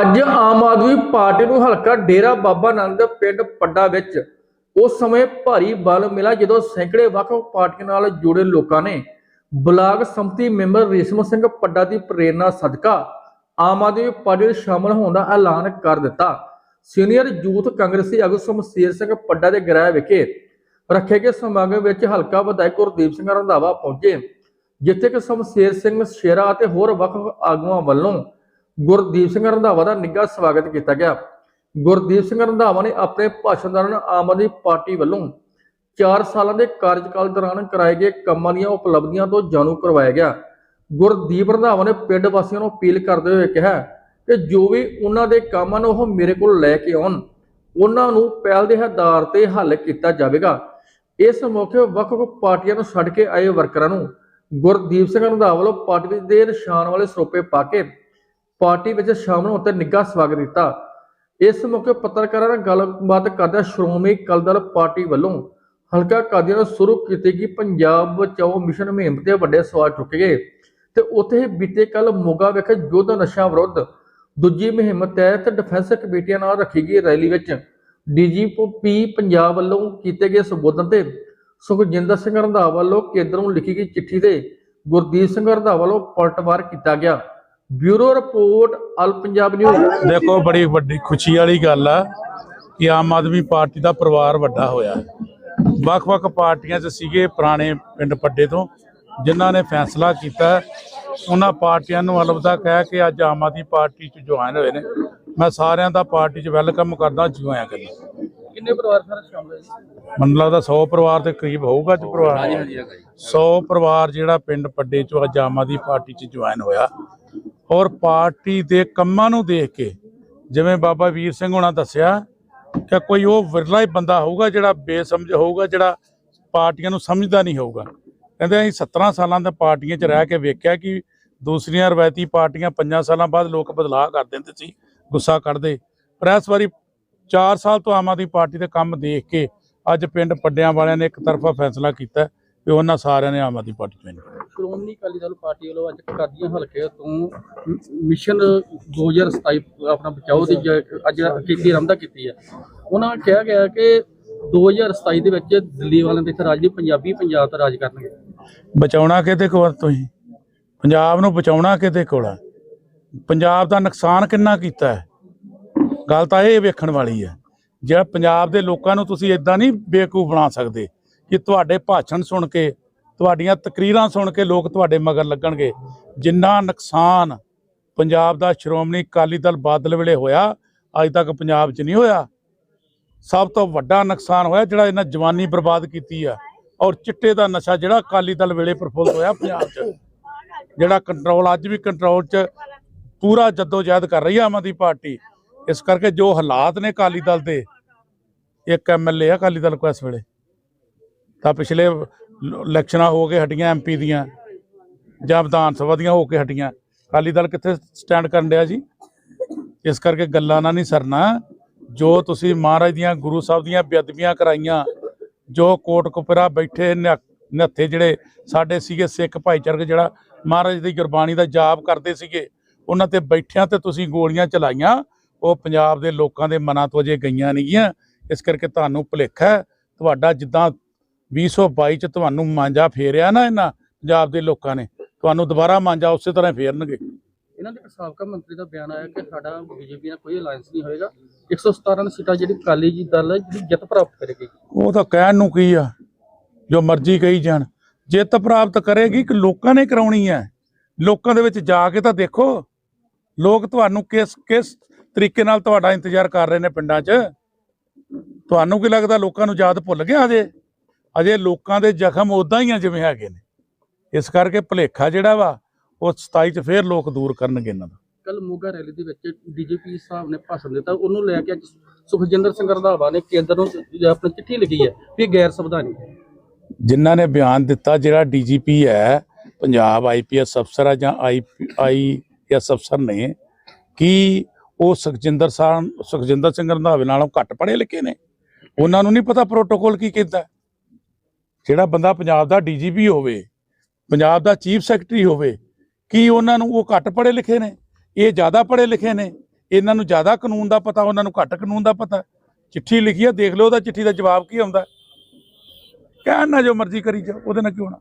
ਅੱਜ ਆਮ ਆਦਮੀ ਪਾਰਟੀ ਨੂੰ ਹਲਕਾ ਡੇਰਾ ਬਾਬਾ ਨੰਦ ਦੇ ਪਿੰਡ ਪੱਡਾ ਵਿੱਚ ਉਸ ਸਮੇਂ ਭਾਰੀ ਬਲ ਮਿਲਾ ਜਦੋਂ ਸੈਂਕੜੇ ਵੱਖ ਪਾਰਟੀਆਂ ਨਾਲ ਜੁੜੇ ਲੋਕਾਂ ਨੇ ਬਲਾਕ ਸੰਮਤੀ ਮੈਂਬਰ ਰੇਸ਼ਮ ਸਿੰਘ ਪੱਡਾ ਦੀ ਪ੍ਰੇਰਣਾ ਸਦਕਾ ਆਮ ਆਦਮੀ ਪਾਰਟੀ ਵਿੱਚ ਸ਼ਾਮਲ ਹੋਣ ਦਾ ਐਲਾਨ ਕਰ ਦਿੱਤਾ। ਸੀਨੀਅਰ ਯੂਥ ਕਾਂਗਰਸੀ ਆਗੂ ਸ਼ਮਸ਼ੇਰ ਸਿੰਘ ਪੱਡਾ ਦੇ ਗ੍ਰਹਿ ਵਿਖੇ ਰੱਖੇ ਗਏ ਸਮਾਗਮ ਵਿੱਚ ਹਲਕਾ ਵਿਧਾਇਕ ਗੁਰਦੀਪ ਸਿੰਘ ਰੰਧਾਵਾ ਪਹੁੰਚੇ, ਜਿੱਥੇ ਕਿ ਸ਼ਮਸ਼ੇਰ ਸਿੰਘ ਸ਼ੇਰਾ ਅਤੇ ਹੋਰ ਵੱਖ ਆਗੂਆਂ ਵੱਲੋਂ ਗੁਰਦੀਪ ਸਿੰਘ ਰੰਧਾਵਾ ਦਾ ਨਿੱਘਾ ਸਵਾਗਤ ਕੀਤਾ ਗਿਆ। ਗੁਰਦੀਪ ਸਿੰਘ ਰੰਧਾਵਾ ਨੇ ਆਪਣੇ ਭਾਸ਼ਣ ਦੌਰਾਨ ਆਮ ਆਦਮੀ ਪਾਰਟੀ ਵੱਲੋਂ 4 ਸਾਲਾਂ ਦੇ ਕਾਰਜਕਾਲ ਦੌਰਾਨ ਕਰਾਏ ਗਏ ਕੰਮਾਂ ਦੀਆਂ ਉਪਲਬਧੀਆਂ ਤੋਂ ਜਾਣੂ ਕਰਵਾਇਆ ਗਿਆ। ਗੁਰਦੀਪ ਰੰਧਾਵਾ ਨੇ ਪਿੰਡ ਵਾਸੀਆਂ ਨੂੰ ਅਪੀਲ ਕਰਦੇ ਹੋਏ ਕਿਹਾ ਕਿ ਜੋ ਵੀ ਉਹਨਾਂ ਦੇ ਕੰਮ ਹਨ, ਉਹ ਮੇਰੇ ਕੋਲ ਲੈ ਕੇ ਆਉਣ। ਉਹਨਾਂ ਨੂੰ ਪਹਿਲ ਦੇ ਆਧਾਰ ਤੇ ਹੱਲ ਕੀਤਾ ਜਾਵੇਗਾ। ਇਸ ਮੌਕੇ ਵੱਖ ਵੱਖ ਪਾਰਟੀਆਂ ਨੂੰ ਛੱਡ ਕੇ ਆਏ ਵਰਕਰਾਂ ਨੂੰ ਗੁਰਦੀਪ ਸਿੰਘ ਰੰਧਾਵਾ ਵੱਲੋਂ ਪਾਰਟੀ ਦੇ ਨਿਸ਼ਾਨ ਵਾਲੇ ਸਰੋਪੇ ਪਾ ਕੇ ਪਾਰਟੀ ਵਿੱਚ ਸ਼ਾਮਲ ਹੋਣ ਤੇ ਨਿੱਘਾ ਸਵਾਗਤ ਦਿੱਤਾ ਇਸ ਮੌਕੇ ਪੱਤਰਕਾਰਾਂ ਨਾਲ ਗੱਲਬਾਤ ਕਰਦਿਆਂ ਸ਼੍ਰੋਮਣੀ ਅਕਾਲੀ ਦਲ ਪਾਰਟੀ ਵੱਲੋਂ ਹਲਕਾ ਕਾਦੀਆਂ ਨੂੰ ਸ਼ੁਰੂ ਕੀਤੀ ਗਈ ਪੰਜਾਬ ਬਚਾਓ ਮਿਸ਼ਨ ਮੁਹਿੰਮ ਤੇ ਵੱਡੇ ਸਵਾਲ ਚੁੱਕੇ ਗਏ ਤੇ ਉੱਥੇ ਹੀ ਬੀਤੇ ਕੱਲ ਮੋਗਾ ਵਿਖੇ ਯੁੱਧ ਨਸ਼ਾ ਵਿਰੁੱਧ ਦੂਜੀ ਮੁਹਿੰਮ ਤਹਿਤ ਡਿਫੈਂਸ ਕਮੇਟੀਆਂ ਨਾਲ ਰੱਖੀ ਗਈ ਰੈਲੀ ਵਿੱਚ ਡੀਜੀਪੀ ਪੰਜਾਬ ਵੱਲੋਂ ਕੀਤੇ ਗਏ ਸੰਬੋਧਨ ਤੇ ਸੁਖਜਿੰਦਰ ਸਿੰਘ ਰੰਧਾਵਾ ਵੱਲੋਂ ਕੇਂਦਰ ਨੂੰ ਲਿਖੀ ਗਈ ਚਿੱਠੀ ਤੇ ਗੁਰਦੀਪ ਸਿੰਘ ਰੰਧਾਵਾ ਵੱਲੋਂ ਪਲਟਵਾਰ ਕੀਤਾ ਗਿਆ। Bureau report all Punjab news. ਦੇਖੋ ਬੜੀ ਵੱਡੀ ਖੁਸ਼ੀ ਵਾਲੀ ਗੱਲ ਆ ਕਿ ਆਮ ਆਦਮੀ ਪਾਰਟੀ ਦਾ ਪਰਿਵਾਰ ਵੱਡਾ ਹੋਇਆ ਵੱਖ-ਵੱਖ ਪਾਰਟੀਆਂ 'ਚ ਸੀਗੇ ਪੁਰਾਣੇ ਪਿੰਡ ਪੱਡੇ ਤੋਂ ਜਿਨ੍ਹਾਂ ਨੇ ਫੈਸਲਾ ਕੀਤਾ ਉਹਨਾਂ ਪਾਰਟੀਆਂ ਨੂੰ ਅਲਵਿਦਾ ਕਹਿ ਕੇ ਅੱਜ ਆਮ ਆਦਮੀ ਪਾਰਟੀ 'ਚ ਜੁਆਇਨ ਹੋਏ ਨੇ। ਮੈਂ ਸਾਰਿਆਂ ਦਾ ਪਾਰਟੀ 'ਚ ਵੈਲਕਮ ਕਰਦਾ ਜੁਆਇਨ ਕਰਨਾ ਕਿੰਨੇ ਪਰਿਵਾਰ ਸਾਰੇ ਸ਼ਾਮਲ ਹੈ ਮੈਨੂੰ ਲੱਗਦਾ 100 ਪਰਿਵਾਰ ਦੇ ਕਰੀਬ ਹੋਊਗਾ ਅੱਜ ਪਰਿਵਾਰ। 100 ਪਰਿਵਾਰ ਜਿਹੜਾ ਪਿੰਡ ਪੱਡੇ 'ਚੋਂ ਅੱਜ ਆਮ ਆਦਮੀ ਪਾਰਟੀ 'ਚ ਜੁਆਇਨ ਹੋਇਆ। ਔਰ ਪਾਰਟੀ ਦੇ ਕੰਮਾਂ ਨੂੰ ਦੇਖ ਕੇ, ਜਿਵੇਂ ਬਾਬਾ ਵੀਰ ਸਿੰਘ ਹੋਣਾ ਦੱਸਿਆ ਕਿ ਕੋਈ ਉਹ ਵਿਰਲਾ ਹੀ ਬੰਦਾ ਹੋਊਗਾ ਜਿਹੜਾ ਬੇਸਮਝ ਹੋਊਗਾ, ਜਿਹੜਾ ਪਾਰਟੀਆਂ ਨੂੰ ਸਮਝਦਾ ਨਹੀਂ ਹੋਊਗਾ। ਕਹਿੰਦੇ ਅਸੀਂ 17 ਸਾਲਾਂ ਦੇ ਪਾਰਟੀਆਂ 'ਚ ਰਹਿ ਕੇ ਵੇਖਿਆ ਕਿ ਦੂਸਰੀਆਂ ਰਵਾਇਤੀ ਪਾਰਟੀਆਂ 5 ਸਾਲਾਂ ਬਾਅਦ ਲੋਕ ਬਦਲਾਅ ਕਰ ਦਿੰਦੇ ਸੀ, ਗੁੱਸਾ ਕੱਢਦੇ ਪਰ ਇਸ ਵਾਰੀ 4 ਸਾਲ ਤੋਂ ਆਮ ਆਦਮੀ ਪਾਰਟੀ ਦੇ ਕੰਮ ਦੇਖ ਕੇ ਅੱਜ ਪਿੰਡ ਪੱਡਿਆਂ ਵਾਲਿਆਂ ਨੇ ਇੱਕ ਤਰਫਾ ਫੈਸਲਾ ਕੀਤਾ। ਕਿ ਉਹਨਾਂ ਸਾਰਿਆਂ ਨੇ ਆਮ ਆਦਮੀ ਪਾਰਟੀ ਚ join ਸ਼੍ਰੋਮਣੀ ਅਕਾਲੀ ਦਲ ਪਾਰਟੀ ਵੱਲੋਂ ਅੱਜ ਕਾਦੀਆਂ ਹਲਕੇ ਤੋਂ ਮਿਸ਼ਨ 2027 ਆਪਣਾ ਬਚਾਓ ਦੀ ਅੱਜ ਕੀਤੀ ਰਮਦਾ ਕੀਤੀ ਹੈ। ਉਹਨਾਂ ਕਿਹਾ ਗਿਆ ਕਿ 2027 ਦੇ ਵਿੱਚ ਦਿੱਲੀ ਵਾਲਿਆਂ ਦੇ ਇੱਥੇ ਰਾਜ ਨਹੀਂ ਪੰਜਾਬੀ ਪੰਜਾਬ ਦਾ ਰਾਜ ਕਰਨਗੇ। ਬਚਾਉਣਾ ਕਿਹਦੇ ਕੋਲ ਤੁਸੀਂ? ਪੰਜਾਬ ਨੂੰ ਬਚਾਉਣਾ ਕਿਹਦੇ ਕੋਲ ਪੰਜਾਬ ਦਾ ਨੁਕਸਾਨ ਕਿੰਨਾ ਕੀਤਾ ਹੈ? ਗੱਲ ਤਾਂ ਇਹ ਵੇਖਣ ਵਾਲੀ ਹੈ। ਜਿਹੜਾ ਪੰਜਾਬ ਦੇ ਲੋਕਾਂ ਨੂੰ ਤੁਸੀਂ ਇਦਾਂ ਨਹੀਂ ਬੇਵਕੂਫ ਬਣਾ ਸਕਦੇ ਕਿ ਤੁਹਾਡੇ ਭਾਸ਼ਣ ਸੁਣ ਕੇ, ਤੁਹਾਡੀਆਂ ਤਕਰੀਰਾਂ ਸੁਣ ਕੇ ਲੋਕ ਤੁਹਾਡੇ ਮਗਰ ਲੱਗਣਗੇ। ਜਿੰਨਾ ਨੁਕਸਾਨ ਪੰਜਾਬ ਦਾ ਸ਼੍ਰੋਮਣੀ ਅਕਾਲੀ ਦਲ ਬਾਦਲ ਵੇਲੇ ਹੋਇਆ, ਅੱਜ ਤੱਕ ਪੰਜਾਬ 'ਚ ਨਹੀਂ ਹੋਇਆ, ਸਭ ਤੋਂ ਵੱਡਾ ਨੁਕਸਾਨ ਹੋਇਆ ਜਿਹੜਾ ਇਹਨਾਂ ਜਵਾਨੀ ਬਰਬਾਦ ਕੀਤੀ ਆ ਔਰ ਚਿੱਟੇ ਦਾ ਨਸ਼ਾ ਜਿਹੜਾ ਅਕਾਲੀ ਦਲ ਵੇਲੇ ਪ੍ਰਫੁੱਲਤ ਹੋਇਆ ਪੰਜਾਬ 'ਚ। ਜਿਹੜਾ ਕੰਟਰੋਲ ਅੱਜ ਵੀ ਕੰਟਰੋਲ 'ਚ ਪੂਰਾ ਜਦੋਜਹਿਦ ਕਰ ਰਹੀ ਹੈ ਆਮ ਆਦਮੀ ਪਾਰਟੀ। ਇਸ ਕਰਕੇ ਜੋ ਹਾਲਾਤ ਨੇ ਅਕਾਲੀ ਦਲ ਦੇ, ਇੱਕ ਐਮਐਲਏ ਆ ਅਕਾਲੀ ਦਲ ਕੋ ਇਸ ਵੇਲੇ। ਤਾਂ ਪਿਛਲੇ ਇਲੈਕਸ਼ਨਾਂ ਹੋ ਕੇ ਹਟੀਆਂ ਐਮਪੀ ਦੀਆਂ ਜਾਂ ਵਿਧਾਨ ਸਭਾ ਦੀਆਂ ਹੋ ਕੇ ਹਟੀਆਂ। ਅਕਾਲੀ ਦਲ ਕਿੱਥੇ ਸਟੈਂਡ ਕਰਨ ਡਿਆ ਜੀ? ਇਸ ਕਰਕੇ ਗੱਲਾਂ ਨਾਲ ਨਹੀਂ ਸਰਨਾ। ਜੋ ਤੁਸੀਂ ਮਹਾਰਾਜ ਦੀਆਂ, ਗੁਰੂ ਸਾਹਿਬ ਦੀਆਂ ਬੇਅਦਬੀਆਂ ਕਰਾਈਆਂ, ਜੋ ਕੋਟ ਕੁਪਰਾ ਬੈਠੇ ਨਿਹ- ਨਿਹੱਥੇ ਜਿਹੜੇ ਸਾਡੇ ਸੀਗੇ ਸਿੱਖ ਭਾਈਚਾਰਕ ਜਿਹੜਾ ਮਹਾਰਾਜ ਦੀ ਗੁਰਬਾਣੀ ਦਾ ਜਾਪ ਕਰਦੇ ਸੀਗੇ, ਉਹਨਾਂ ਤੇ ਬੈਠਿਆਂ ਤੇ ਤੁਸੀਂ ਗੋਲੀਆਂ ਚਲਾਈਆਂ, ਉਹ ਪੰਜਾਬ ਦੇ ਲੋਕਾਂ ਦੇ ਮਨਾਂ ਤੋਂ ਅਜੇ ਗਈਆਂ ਨਹੀਂ ਗੀਆਂ ਇਸ ਕਰਕੇ ਤੁਹਾਨੂੰ ਭੁਲੇਖਾ ਹੈ। ਤੁਹਾਡਾ ਜਿੱਦਾਂ 2022 ਚ ਤੁਹਾਨੂੰ ਮਾਂਜਾ ਫੇਰਿਆ ਨਾ ਇਹਨਾਂ ਪੰਜਾਬ ਦੇ ਲੋਕਾਂ ਨੇ। ਤੁਹਾਨੂੰ ਦੁਬਾਰਾ ਮਾਂਜਾ ਉਸੇ ਤਰ੍ਹਾਂ ਫੇਰਨਗੇ। ਇਹਨਾਂ ਦੇ ਸਾਬਕਾ ਮੰਤਰੀ ਦਾ ਬਿਆਨ ਆਇਆ ਕਿ ਸਾਡਾ ਬੀਜੇਪੀ ਨਾਲ ਕੋਈ ਅਲਾਈਅੰਸ ਨਹੀਂ ਹੋਏਗਾ। 117 ਸੀਟਾਂ ਜਿਹੜੀ ਅਕਾਲੀ ਜੀ ਦਲ ਹੈ ਜਿਹੜੀ ਜਿੱਤ ਪ੍ਰਾਪਤ ਕਰੇਗੀ। ਉਹ ਤਾਂ ਕਹਿਣ ਨੂੰ ਕੀ ਆ? ਜੋ ਮਰਜ਼ੀ ਕਹੀ ਜਾਣ। ਜਿੱਤ ਪ੍ਰਾਪਤ ਕਰੇਗੀ ਕਿ ਲੋਕਾਂ ਨੇ ਕਰਾਉਣੀ ਹੈ? ਲੋਕਾਂ ਦੇ ਵਿੱਚ ਜਾ ਕੇ ਤਾਂ ਦੇਖੋ। ਲੋਕ ਤੁਹਾਨੂੰ ਕਿਸ ਕਿਸ ਤਰੀਕੇ ਨਾਲ ਤੁਹਾਡਾ ਇੰਤਜ਼ਾਰ ਕਰ ਰਹੇ ਨੇ ਪਿੰਡਾਂ 'ਚ? ਤੁਹਾਨੂੰ ਕੀ ਲੱਗਦਾ ਲੋਕਾਂ ਨੂੰ ਯਾਦ ਭੁੱਲ ਗਿਆ ਅਜੇ ਅਜੇ ਲੋਕਾਂ ਦੇ ਜ਼ਖਮ ਉਦਾਂ ਹੀ ਆ ਜਿਵੇਂ ਹੈਗੇ ਨੇ। ਇਸ ਕਰਕੇ ਭੁਲੇਖਾ ਜਿਹੜਾ ਵਾ ਉਹ 27 'ਚ ਫੇਰ ਲੋਕ ਦੂਰ ਕਰਨਗੇ ਇਹਨਾਂ ਦਾ। ਕੱਲ ਮੋਗਾ ਰੈਲੀ ਦੇ ਵਿੱਚ ਡੀਜੀਪੀ ਸਾਹਿਬ ਨੇ ਭਾਸ਼ਣ ਦਿੱਤਾ। ਉਹਨੂੰ ਲੈ ਕੇ ਅੱਜ ਸੁਖਜਿੰਦਰ ਸਿੰਘ ਰੰਧਾਵਾ ਨੇ ਕੇਂਦਰ ਨੂੰ ਆਪਣੀ ਚਿੱਠੀ ਲਿਖੀ ਹੈ ਵੀ ਇਹ ਗੈਰ ਸੰਵਿਧਾਨੀ ਹੈ। ਜਿਨ੍ਹਾਂ ਨੇ ਬਿਆਨ ਦਿੱਤਾ ਜਿਹੜਾ ਡੀਜੀਪੀ ਹੈ ਪੰਜਾਬ ਆਈਪੀਐਸ ਅਫਸਰ ਆ ਜਾਂ ਆਈਐਸ ਅਫਸਰ ਨੇ ਕਿ ਉਹ ਸੁਖਜਿੰਦਰ ਸਾਹਿਬ ਸੁਖਜਿੰਦਰ ਸਿੰਘ ਰੰਧਾਵੇ ਨਾਲੋਂ ਘੱਟ ਪੜ੍ਹੇ ਲਿਖੇ ਨੇ। ਉਹਨਾਂ ਨੂੰ ਨਹੀਂ ਪਤਾ ਪ੍ਰੋਟੋਕੋਲ ਕੀ ਕਹਿੰਦਾ ਜਿਹੜਾ ਬੰਦਾ ਪੰਜਾਬ ਦਾ ਡੀਜੀਪੀ ਹੋਵੇ, ਪੰਜਾਬ ਦਾ ਚੀਫ ਸੈਕਟਰੀ ਹੋਵੇ, ਕੀ ਉਹਨਾਂ ਨੂੰ ਉਹ ਘੱਟ ਪੜ੍ਹੇ ਲਿਖੇ ਨੇ? ਇਹ ਜ਼ਿਆਦਾ ਪੜ੍ਹੇ ਲਿਖੇ ਨੇ? ਇਹਨਾਂ ਨੂੰ ਜ਼ਿਆਦਾ ਕਾਨੂੰਨ ਦਾ ਪਤਾ, ਉਹਨਾਂ ਨੂੰ ਘੱਟ ਕਾਨੂੰਨ ਦਾ ਪਤਾ? ਚਿੱਠੀ ਲਿਖੀ ਆ, ਦੇਖ ਲਓ ਉਹਦਾ ਚਿੱਠੀ ਦਾ ਜਵਾਬ ਕੀ ਆਉਂਦਾ? ਕਹਿਣ ਨਾ ਜੋ ਮਰਜ਼ੀ ਕਰੀ ਜਾ ਉਹਦੇ ਨਾਲ ਕਿਉਂ ਹੋਣਾ?